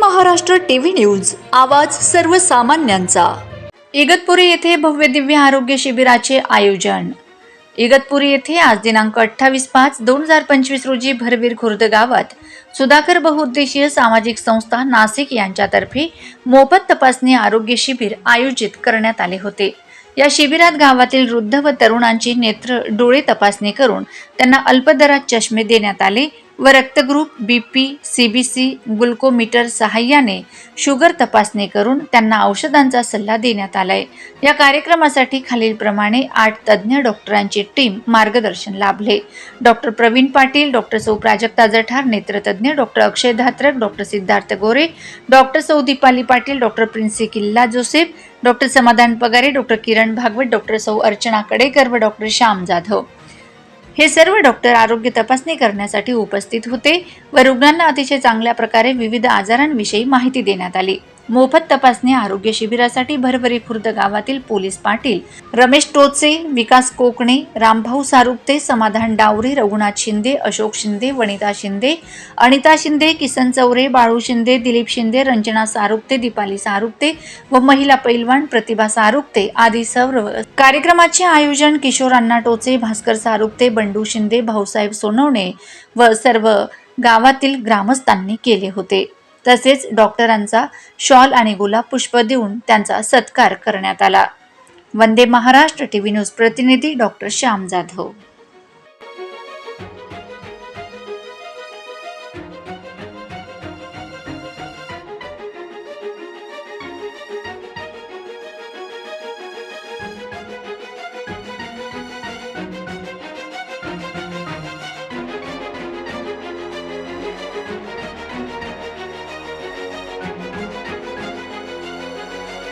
Maharashtra TV news आवाज सर्वसामान्यांचा. इगतपुरी येथे भव्य दिव्य आरोग्य शिबिराचे आयोजन. इगतपुरी येथे आज दिनांक अठ्ठावीस पाच दोन हजार पंचवीस रोजी भरवीर खुर्द गावात सुधाकर बहुउद्देशीय सामाजिक संस्था नाशिक यांच्यातर्फे मोफत तपासणी आरोग्य शिबिर आयोजित करण्यात आले होते. या शिबिरात गावातील वृद्ध व तरुणांची नेत्र डोळे तपासणी करून त्यांना अल्पदरात चष्मे देण्यात आले. व रक्तग्रुप B P C B C glucometer सहाय्याने शुगर तपासणी करून त्यांना औषधांचा सल्ला देण्यात आलाय. या कार्यक्रमासाठी खालीलप्रमाणे आठ तज्ज्ञ डॉक्टरांची टीम मार्गदर्शन लाभले. डॉक्टर प्रवीण पाटील डॉक्टर सौ Prajakta Jathar नेत्रतज्ञ doctor Akshay Dhatrak doctor Siddharth Gore doctor सौ Deepali Patil doctor Princy Killa Joseph doctor Samadhan Pagare doctor Kiran Bhagwat doctor सौ अर्चना कडेकर व डॉक्टर श्याम जाधव. हे सर्व डॉक्टर आरोग्य तपासणी करण्यासाठी उपस्थित होते व रुग्णांना अतिशय चांगल्या प्रकारे विविध आजारांविषयी माहिती देण्यात आली. मोफत तपासणी आरोग्य शिबिरासाठी भरभरी खुर्द गावातील पोलीस पाटील. रमेश टोचे विकास कोकणे रामभाऊ सारुपते समाधान डावरे रघुनाथ शिंदे अशोक शिंदे वनिता शिंदे अनिता शिंदे किसन चौरे बाळू शिंदे दिलीप शिंदे रंजना सारुपते दीपाली सारुपते व महिला पैलवान प्रतिभा सारुपते आदी सर्व कार्यक्रमाचे आयोजन किशोर अण्णा टोचे भास्कर सारुपते बंडू शिंदे भाऊसाहेब सोनवणे व सर्व गावातील ग्रामस्थांनी केले होते. तसेच डॉक्टरांचा शॉल आणि गुलाब पुष्प देऊन त्यांचा सत्कार करण्यात आला. Vande Maharashtra T V news प्रतिनिधी doctor Shyam Jadhav.